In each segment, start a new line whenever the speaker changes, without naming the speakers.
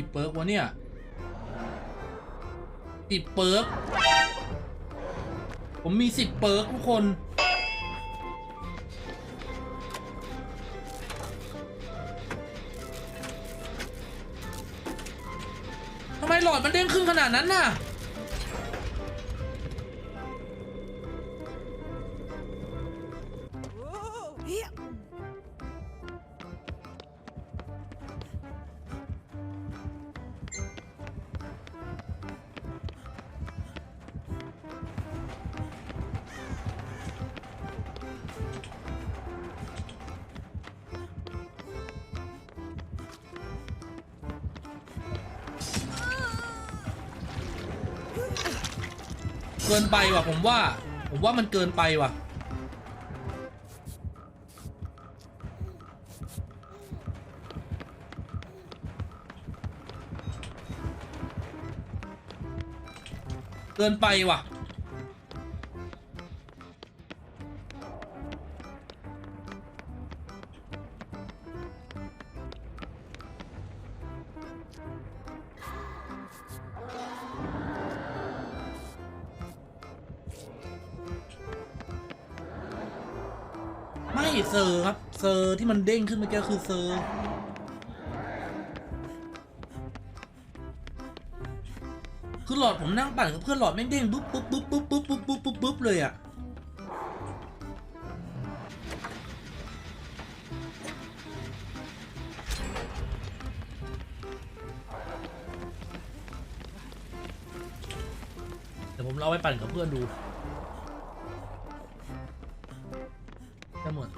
กี่เปิร์กวะเนี่ยสิบเปิร์กผมมีสิบเปิร์กทุกคนทำไมหลอดมันเด้งขึ้นขนาดนั้นน่ะ เกินไปว่ะผมว่า ผมว่ามันเกินไปว่ะ เกินไปว่ะ เซอร์ครับ เซอร์ที่มันเด้งขึ้นเมื่อกี้คือเซอร์คือหลอดผมนั่งปั่นกับเพื่อนหลอดแม่งเด้งปุ๊บปุ๊บปุ๊บปุ๊บปุ๊บปุ๊บปุ๊บปุ๊บปุ๊บเลยอะเดี๋ยวผมเอาไปปั่นกับเพื่อนดู หมด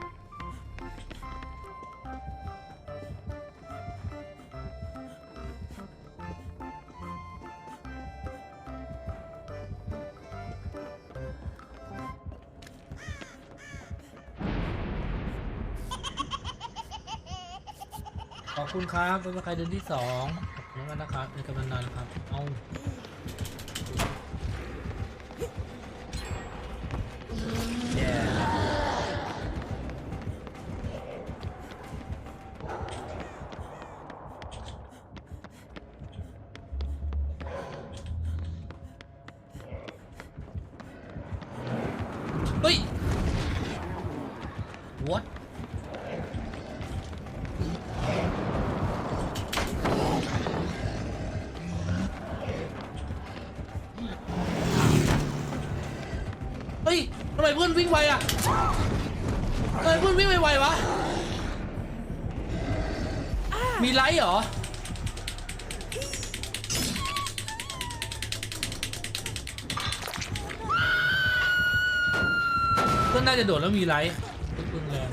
ขอบคุณครับเป็นใครเดือนที่สองขอบคุณมากนะครับในกำลังนานนะครับ เอา เฮ้ย what เฮ้ยทำไมเพื่อนวิ่งไวอะทำไมเพื่อนวิ่งไวๆวะ มีไลท์เหรอ เพื่อนน่าจะโดดแล้วมีไลท์ปึ้งแรง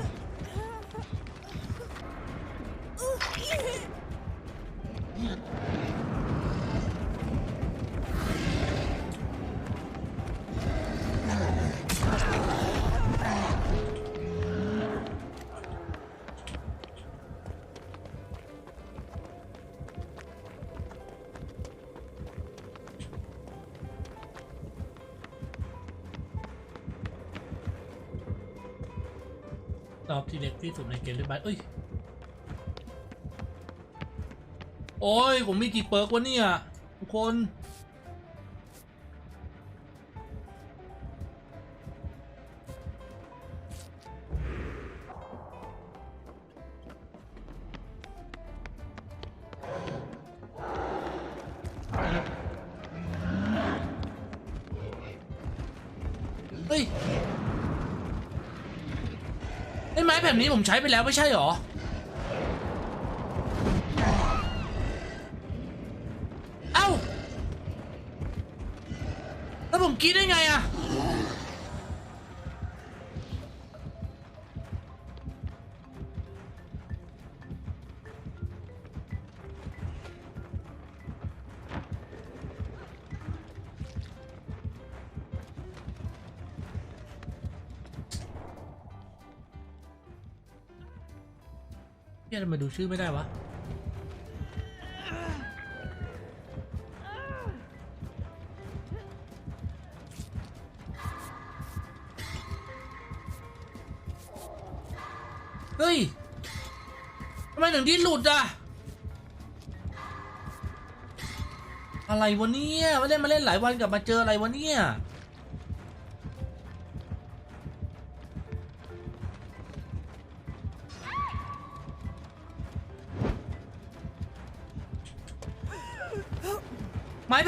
รอบที่เล็กที่สุดในเกมเรียบร้อยเอ้ย โอ้ย ผมมีกี่เปิร์กวะเนี่ย ทุกคน เฮ้ย ไอ้ไม้แบบนี้ผมใช้ไปแล้วไม่ใช่หรอ เอ้า แล้วผมกินได้ไงอะ เฮียทำไมดูชื่อไม่ได้วะเฮ้ยทำไมถึงที่หลุดอะอะไรวะเนี่ยไม่ได้มาเล่นหลายวันกลับมาเจออะไรวะเนี่ย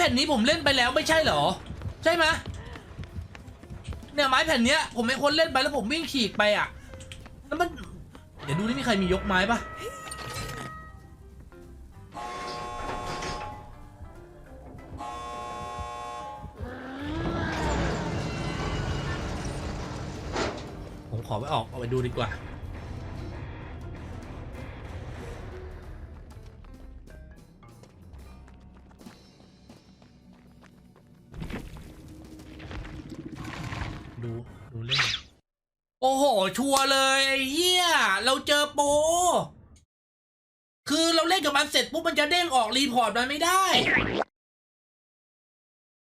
ผ่นนี้ผมเล่นไปแล้วไม่ใช่เหรอ ใช่ไหมเนี่ยไม้แผ่นเนี้ยผมเป็นคนเล่นไปแล้วผมวิ่งฉีกไปอะแล้วมันเดี๋ยวดูนี่มีใครมียกไม้ปะผมขอไปออกเอาไปดูดีกว่า ชัวร์เลยไอ้เหี้ยเราเจอโป คือเราเล่นกับมันเสร็จปุ๊บมันจะเด้งออกรีพอร์ตมันไม่ได้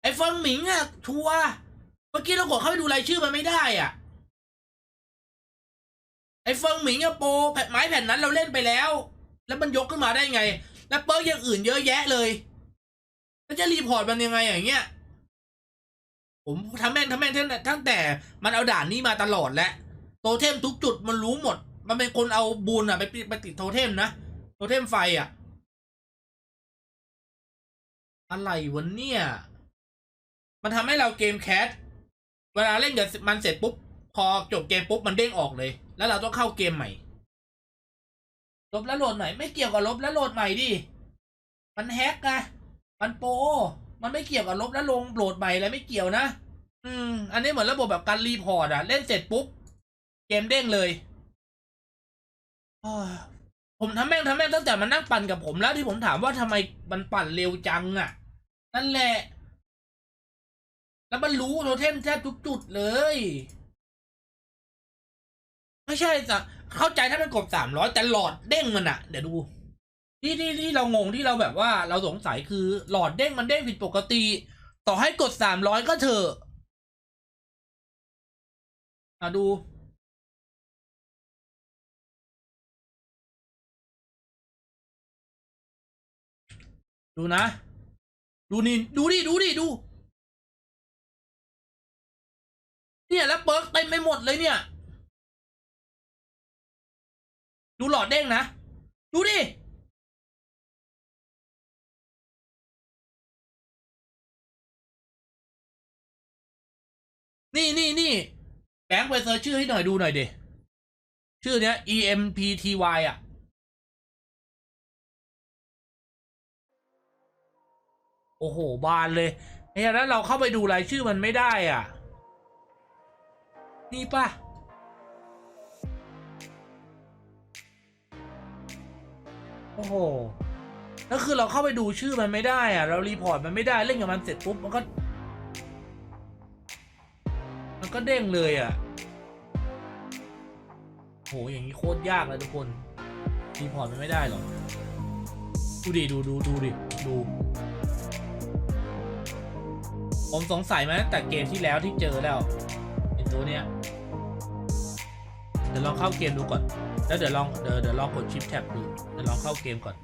ไอ้เฟิงหมิงอะชัวร์เมื่อกี้เรากดเข้าไปดูรายชื่อมันไม่ได้อะ ไอ้เฟิงหมิงอะโปแผ่นไม้แผ่นนั้นเราเล่นไปแล้ว แล้วมันยกขึ้นมาได้ไง แล้วเปิร์กอย่างอื่นเยอะแยะเลยแล้วจะรีพอร์ตมันยังไงอย่างเงี้ยผมทำแม่งทำแม่งตั้งแต่ตั้งแต่มันเอาด่านนี้มาตลอดแล้ว โทเทมทุกจุดมันรู้หมด มันเป็นคนเอาบูนอะไปไปติดโทเทมนะ โทเทมไฟอะอะไรวะเนี่ย มันทำให้เราเกมแคสเวลาเล่นกับมันเสร็จปุ๊บ พอจบเกมปุ๊บมันเด้งออกเลย แล้วเราต้องเข้าเกมใหม่ ลบแล้วโหลดใหม่ไม่เกี่ยวกับลบแล้วโหลดใหม่ดิ มันแฮกไงมันโป มันไม่เกี่ยวกับลบแล้วลงโหลดใหม่อะไรไม่เกี่ยวนะ อืม อันนี้เหมือนระบบแบบการรีพอร์ตอะเล่นเสร็จปุ๊บ กมเด้งเลยอผมทำแม่งทำแม่งตั้งแต่มันนั่งปั่นกับผมแล้วที่ผมถามว่าทำไมมันปั่นเร็วจังอะนั่นแหละ แล้วมันรู้โทเทมแทบทุกจุดเลย ไม่ใช่จะเข้าใจถ้ามันกดสามร้อยแต่หลอดเด้งมันอะเดี๋ยวดู ที่ที่ที่เรางงที่เราแบบว่าเราสงสัยคือหลอดเด้งมันเด้งผิดปกติ ต่อให้กดสามร้อยก็เถอะมาดู ดูนะ ดูนี่ ดูดิ ดูดิ ดู เนี่ยแล้วเปิร์กเต็มไปหมดเลยเนี่ย ดูหลอดเด้งนะ ดูดิ นี่นี่นี่แบงค์ไปเซิร์ชชื่อให้หน่อยดูหน่อยดิชื่อเนี้ย E M P T Y อะ โอ้โห บานเลยเหี้ยแล้วเราเข้าไปดูรายชื่อมันไม่ได้อะ นี่ป่ะ โอ้โหแล้วคือเราเข้าไปดูชื่อมันไม่ได้อะ เรารีพอร์ตมันไม่ได้เล่นกับมันเสร็จปุ๊บมันก็ มันก็เด้งเลยอะโหอย่างนี้โคตรยากเลยทุกคนรีพอร์ตมันไม่ได้หรอกดูดิ ดูดูดูดิ ดู ผมสงสัยมาตั้งแต่เกมที่แล้วที่เจอแล้วไอ้ตัวเนี้ยเดี๋ยวลองเข้าเกมดูก่อน แล้วเดี๋ยวลองเดี๋ยวเดี๋ยวลองกดชิปแท็บดูเดี๋ยวลองเข้าเกมก่อน